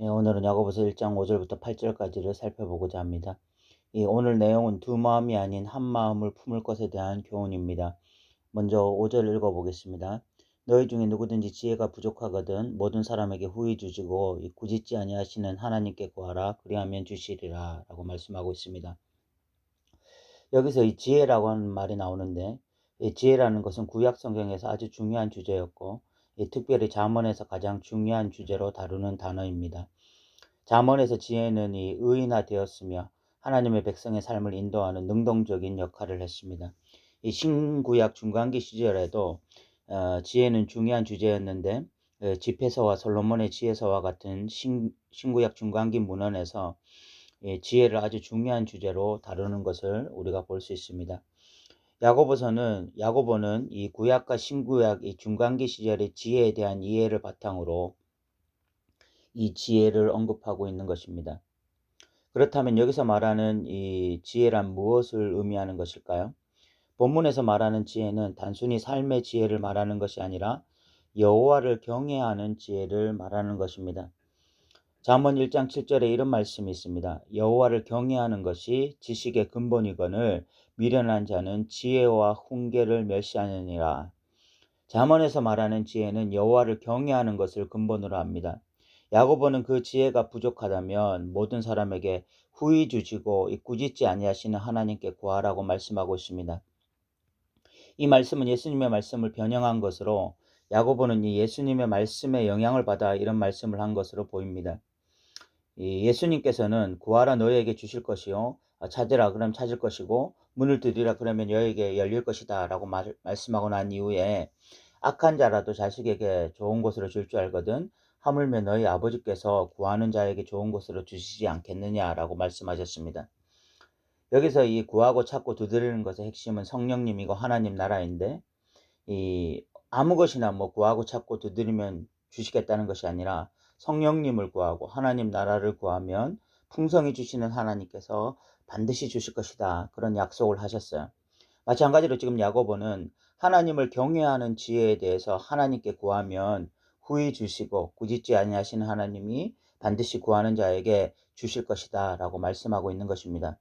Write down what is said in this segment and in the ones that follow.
예, 오늘은 야고보서 1장 5절부터 8절까지를 살펴보고자 합니다. 이 오늘 내용은 두 마음이 아닌 한 마음을 품을 것에 대한 교훈입니다. 먼저 5절 읽어보겠습니다. 너희 중에 누구든지 지혜가 부족하거든 모든 사람에게 후히 주시고 꾸짖지 아니하시는 하나님께 구하라 그리하면 주시리라 라고 말씀하고 있습니다. 여기서 이 지혜라고 하는 말이 나오는데 이 지혜라는 것은 구약 성경에서 아주 중요한 주제였고 특별히 잠언에서 가장 중요한 주제로 다루는 단어입니다. 잠언에서 지혜는 이 의인화 되었으며 하나님의 백성의 삶을 인도하는 능동적인 역할을 했습니다. 이 신구약 중간기 시절에도 어, 지혜는 중요한 주제였는데 어, 집회서와 솔로몬의 지혜서와 같은 신, 신구약 중간기 문헌에서 예, 지혜를 아주 중요한 주제로 다루는 것을 우리가 볼 수 있습니다. 야고보서는 야고보는 이 구약과 신구약 이 중간기 시절의 지혜에 대한 이해를 바탕으로 이 지혜를 언급하고 있는 것입니다. 그렇다면 여기서 말하는 이 지혜란 무엇을 의미하는 것일까요? 본문에서 말하는 지혜는 단순히 삶의 지혜를 말하는 것이 아니라 여호와를 경외하는 지혜를 말하는 것입니다. 잠언 1장 7절에 이런 말씀이 있습니다. 여호와를 경외하는 것이 지식의 근본이거늘 미련한 자는 지혜와 훈계를 멸시하느니라. 잠언에서 말하는 지혜는 여호와를 경외하는 것을 근본으로 합니다. 야고보는 그 지혜가 부족하다면 모든 사람에게 후히 주시고 꾸짖지 아니하시는 하나님께 구하라고 말씀하고 있습니다. 이 말씀은 예수님의 말씀을 변형한 것으로 야고보는 이 예수님의 말씀에 영향을 받아 이런 말씀을 한 것으로 보입니다. 예수님께서는 구하라 너희에게 주실 것이요 찾으라 그럼 찾을 것이고 문을 두드리라 그러면 너희에게 열릴 것이다 라고 말, 말씀하고 난 이후에 악한 자라도 자식에게 좋은 곳으로 줄 줄 알거든 하물며 너희 아버지께서 구하는 자에게 좋은 곳으로 주시지 않겠느냐 라고 말씀하셨습니다. 여기서 이 구하고 찾고 두드리는 것의 핵심은 성령님이고 하나님 나라인데 이 아무 것이나 뭐 구하고 찾고 두드리면 주시겠다는 것이 아니라 성령님을 구하고 하나님 나라를 구하면 풍성히 주시는 하나님께서 반드시 주실 것이다. 그런 약속을 하셨어요. 마찬가지로 지금 야고보는 하나님을 경외하는 지혜에 대해서 하나님께 구하면 후히 주시고 꾸짖지 아니하시는 하나님이 반드시 구하는 자에게 주실 것이다 라고 말씀하고 있는 것입니다.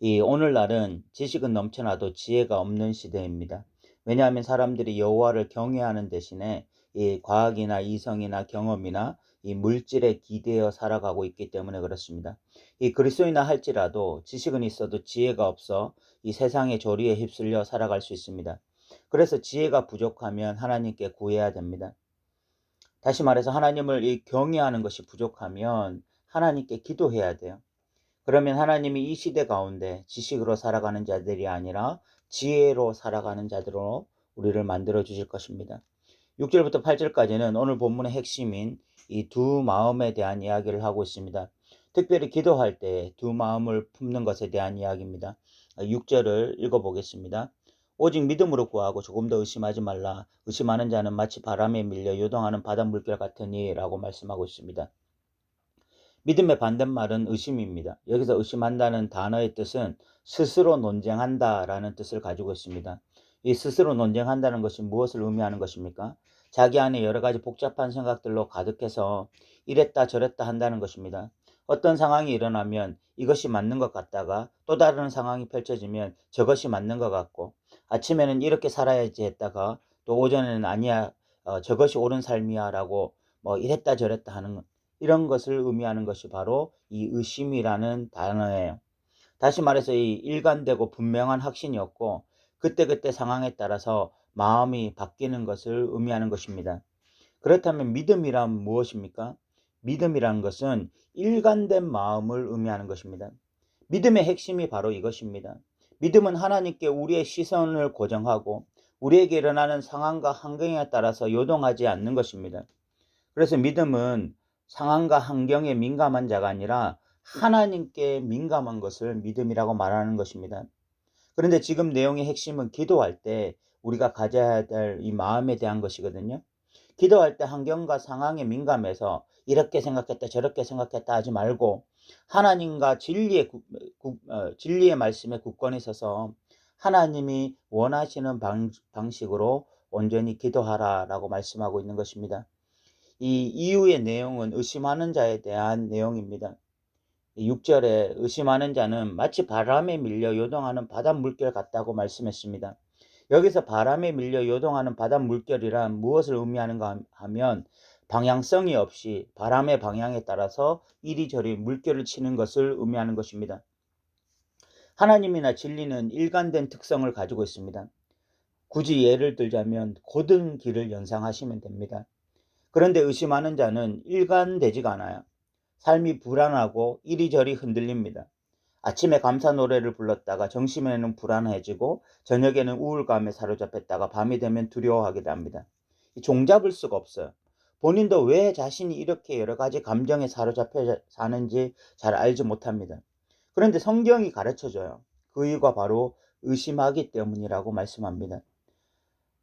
이 오늘날은 지식은 넘쳐나도 지혜가 없는 시대입니다. 왜냐하면 사람들이 여호와를 경외하는 대신에 이 과학이나 이성이나 경험이나 이 물질에 기대어 살아가고 있기 때문에 그렇습니다. 이 그리스도이나 할지라도 지식은 있어도 지혜가 없어 이 세상의 조리에 휩쓸려 살아갈 수 있습니다. 그래서 지혜가 부족하면 하나님께 구해야 됩니다. 다시 말해서 하나님을 이 경외하는 것이 부족하면 하나님께 기도해야 돼요. 그러면 하나님이 이 시대 가운데 지식으로 살아가는 자들이 아니라 지혜로 살아가는 자들로 우리를 만들어 주실 것입니다. 6절부터 8절까지는 오늘 본문의 핵심인 이 두 마음에 대한 이야기를 하고 있습니다. 특별히 기도할 때 두 마음을 품는 것에 대한 이야기입니다. 6절을 읽어보겠습니다. 오직 믿음으로 구하고 조금 더 의심하지 말라. 의심하는 자는 마치 바람에 밀려 요동하는 바닷물결 같으니 라고 말씀하고 있습니다. 믿음의 반대말은 의심입니다. 여기서 의심한다는 단어의 뜻은 스스로 논쟁한다 라는 뜻을 가지고 있습니다. 이 스스로 논쟁한다는 것이 무엇을 의미하는 것입니까? 자기 안에 여러 가지 복잡한 생각들로 가득해서 이랬다 저랬다 한다는 것입니다. 어떤 상황이 일어나면 이것이 맞는 것 같다가 또 다른 상황이 펼쳐지면 저것이 맞는 것 같고 아침에는 이렇게 살아야지 했다가 또 오전에는 아니야 어, 저것이 옳은 삶이야 라고 뭐 이랬다 저랬다 하는 이런 것을 의미하는 것이 바로 이 의심이라는 단어예요. 다시 말해서 이 일관되고 분명한 확신이 없고 그때그때 상황에 따라서 마음이 바뀌는 것을 의미하는 것입니다. 그렇다면 믿음이란 무엇입니까? 믿음이라는 것은 일관된 마음을 의미하는 것입니다. 믿음의 핵심이 바로 이것입니다. 믿음은 하나님께 우리의 시선을 고정하고 우리에게 일어나는 상황과 환경에 따라서 요동하지 않는 것입니다. 그래서 믿음은 상황과 환경에 민감한 자가 아니라 하나님께 민감한 것을 믿음이라고 말하는 것입니다. 그런데 지금 내용의 핵심은 기도할 때 우리가 가져야 될 이 마음에 대한 것이거든요. 기도할 때 환경과 상황에 민감해서 이렇게 생각했다 저렇게 생각했다 하지 말고 하나님과 진리의, 어, 진리의 말씀에 굳건히 서서 하나님이 원하시는 방, 방식으로 온전히 기도하라 라고 말씀하고 있는 것입니다. 이 이유의 내용은 의심하는 자에 대한 내용입니다. 6절에 의심하는 자는 마치 바람에 밀려 요동하는 바닷 물결 같다고 말씀했습니다. 여기서 바람에 밀려 요동하는 바닷 물결이란 무엇을 의미하는가 하면 방향성이 없이 바람의 방향에 따라서 이리저리 물결을 치는 것을 의미하는 것입니다. 하나님이나 진리는 일관된 특성을 가지고 있습니다. 굳이 예를 들자면 고든 길을 연상하시면 됩니다. 그런데 의심하는 자는 일관되지가 않아요. 삶이 불안하고 이리저리 흔들립니다. 아침에 감사 노래를 불렀다가 정심에는 불안해지고 저녁에는 우울감에 사로잡혔다가 밤이 되면 두려워하게 합니다. 종잡을 수가 없어요. 본인도 왜 자신이 이렇게 여러 가지 감정에 사로잡혀 사는지 잘 알지 못합니다. 그런데 성경이 가르쳐 줘요. 그 이유가 바로 의심하기 때문이라고 말씀합니다.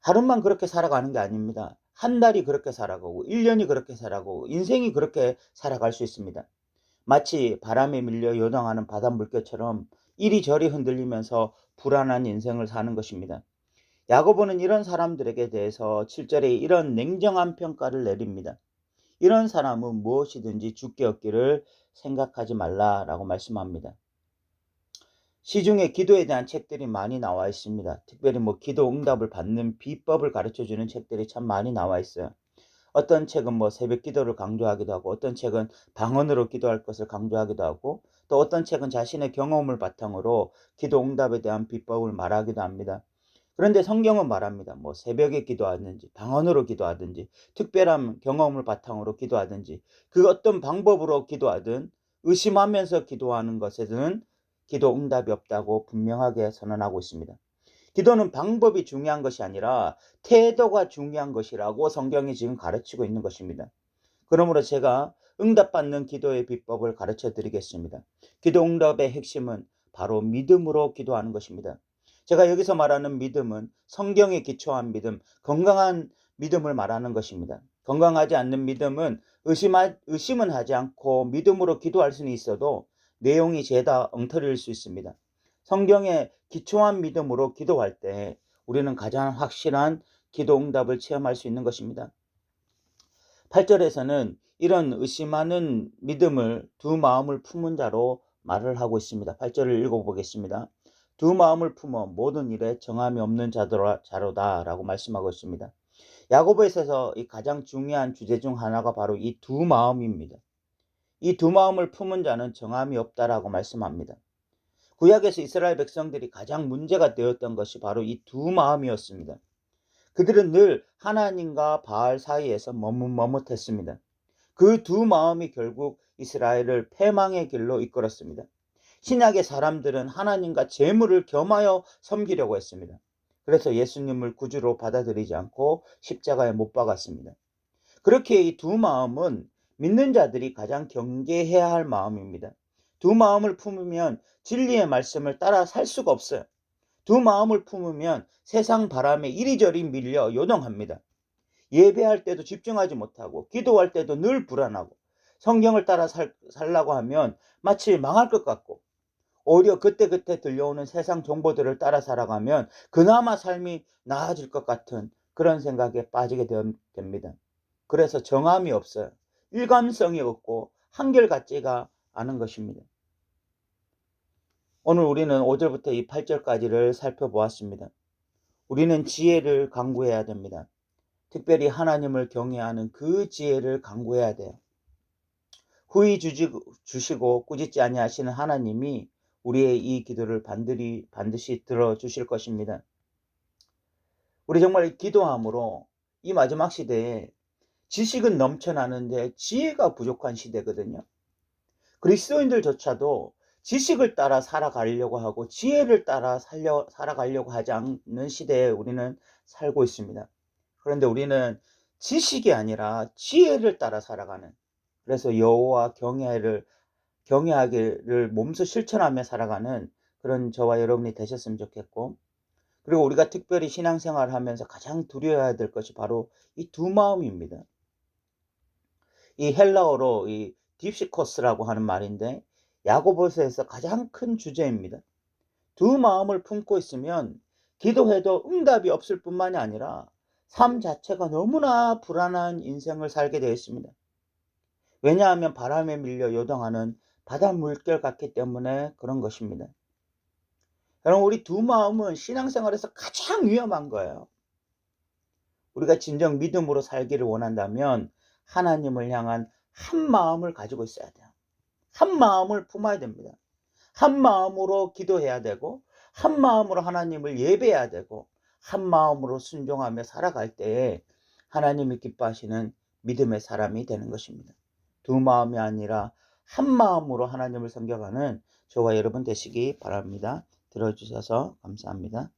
하루만 그렇게 살아가는 게 아닙니다. 한 달이 그렇게 살아가고 1년이 그렇게 살아가고 인생이 그렇게 살아갈 수 있습니다. 마치 바람에 밀려 요동하는 바닷물결처럼 이리저리 흔들리면서 불안한 인생을 사는 것입니다. 야고보는 이런 사람들에게 대해서 7절에 이런 냉정한 평가를 내립니다. 이런 사람은 무엇이든지 죽게 얻기를 생각하지 말라라고 말씀합니다. 시중에 기도에 대한 책들이 많이 나와 있습니다. 특별히 뭐 기도 응답을 받는 비법을 가르쳐 주는 책들이 참 많이 나와 있어요. 어떤 책은 뭐 새벽 기도를 강조하기도 하고 어떤 책은 방언으로 기도할 것을 강조하기도 하고 또 어떤 책은 자신의 경험을 바탕으로 기도 응답에 대한 비법을 말하기도 합니다. 그런데 성경은 말합니다. 뭐 새벽에 기도하든지 방언으로 기도하든지 특별한 경험을 바탕으로 기도하든지 그 어떤 방법으로 기도하든 의심하면서 기도하는 것에는 기도 응답이 없다고 분명하게 선언하고 있습니다. 기도는 방법이 중요한 것이 아니라 태도가 중요한 것이라고 성경이 지금 가르치고 있는 것입니다. 그러므로 제가 응답받는 기도의 비법을 가르쳐 드리겠습니다. 기도 응답의 핵심은 바로 믿음으로 기도하는 것입니다. 제가 여기서 말하는 믿음은 성경에 기초한 믿음, 건강한 믿음을 말하는 것입니다. 건강하지 않는 믿음은 의심하, 의심은 하지 않고 믿음으로 기도할 수는 있어도 내용이 죄다 엉터리일 수 있습니다. 성경에 기초한 믿음으로 기도할 때 우리는 가장 확실한 기도 응답을 체험할 수 있는 것입니다. 8절에서는 이런 의심하는 믿음을 두 마음을 품은 자로 말을 하고 있습니다. 8절을 읽어보겠습니다. 두 마음을 품어 모든 일에 정함이 없는 자로다 라고 말씀하고 있습니다. 야고보에서 이 가장 중요한 주제 중 하나가 바로 이 두 마음입니다. 이 두 마음을 품은 자는 정함이 없다라고 말씀합니다. 구약에서 이스라엘 백성들이 가장 문제가 되었던 것이 바로 이 두 마음이었습니다. 그들은 늘 하나님과 바알 사이에서 머뭇머뭇했습니다. 그 두 마음이 결국 이스라엘을 패망의 길로 이끌었습니다. 신약의 사람들은 하나님과 재물을 겸하여 섬기려고 했습니다. 그래서 예수님을 구주로 받아들이지 않고 십자가에 못 박았습니다. 그렇게 이 두 마음은 믿는 자들이 가장 경계해야 할 마음입니다. 두 마음을 품으면 진리의 말씀을 따라 살 수가 없어요. 두 마음을 품으면 세상 바람에 이리저리 밀려 요동합니다. 예배할 때도 집중하지 못하고 기도할 때도 늘 불안하고 성경을 따라 살, 살라고 하면 마치 망할 것 같고 오히려 그때그때 들려오는 세상 정보들을 따라 살아가면 그나마 삶이 나아질 것 같은 그런 생각에 빠지게 됩니다. 그래서 정함이 없어요. 일관성이 없고 한결같지가 않은 것입니다. 오늘 우리는 5절부터 이 8절까지를 살펴보았습니다. 우리는 지혜를 강구해야 됩니다. 특별히 하나님을 경외하는 그 지혜를 강구해야 돼요. 후히 주시고 꾸짖지 아니하시는 하나님이 우리의 이 기도를 반드시, 반드시 들어주실 것입니다. 우리 정말 기도함으로 이 마지막 시대에 지식은 넘쳐나는데 지혜가 부족한 시대거든요. 그리스도인들조차도 지식을 따라 살아가려고 하고 지혜를 따라 살려, 살아가려고 하지 않는 시대에 우리는 살고 있습니다. 그런데 우리는 지식이 아니라 지혜를 따라 살아가는 그래서 여호와 경외를 경외하기를 몸소 실천하며 살아가는 그런 저와 여러분이 되셨으면 좋겠고 그리고 우리가 특별히 신앙생활을 하면서 가장 두려워해야 될 것이 바로 이 두 마음입니다. 이 헬라어로 이 딥시코스라고 하는 말인데 야고보서에서 가장 큰 주제입니다. 두 마음을 품고 있으면 기도해도 응답이 없을 뿐만이 아니라 삶 자체가 너무나 불안한 인생을 살게 되어 있습니다. 왜냐하면 바람에 밀려 요동하는 바다 물결 같기 때문에 그런 것입니다. 여러분, 우리 두 마음은 신앙생활에서 가장 위험한 거예요. 우리가 진정 믿음으로 살기를 원한다면 하나님을 향한 한 마음을 가지고 있어야 돼요. 한 마음을 품어야 됩니다. 한 마음으로 기도해야 되고, 한 마음으로 하나님을 예배해야 되고, 한 마음으로 순종하며 살아갈 때에 하나님이 기뻐하시는 믿음의 사람이 되는 것입니다. 두 마음이 아니라 한 마음으로 하나님을 섬겨가는 저와 여러분 되시기 바랍니다. 들어주셔서 감사합니다.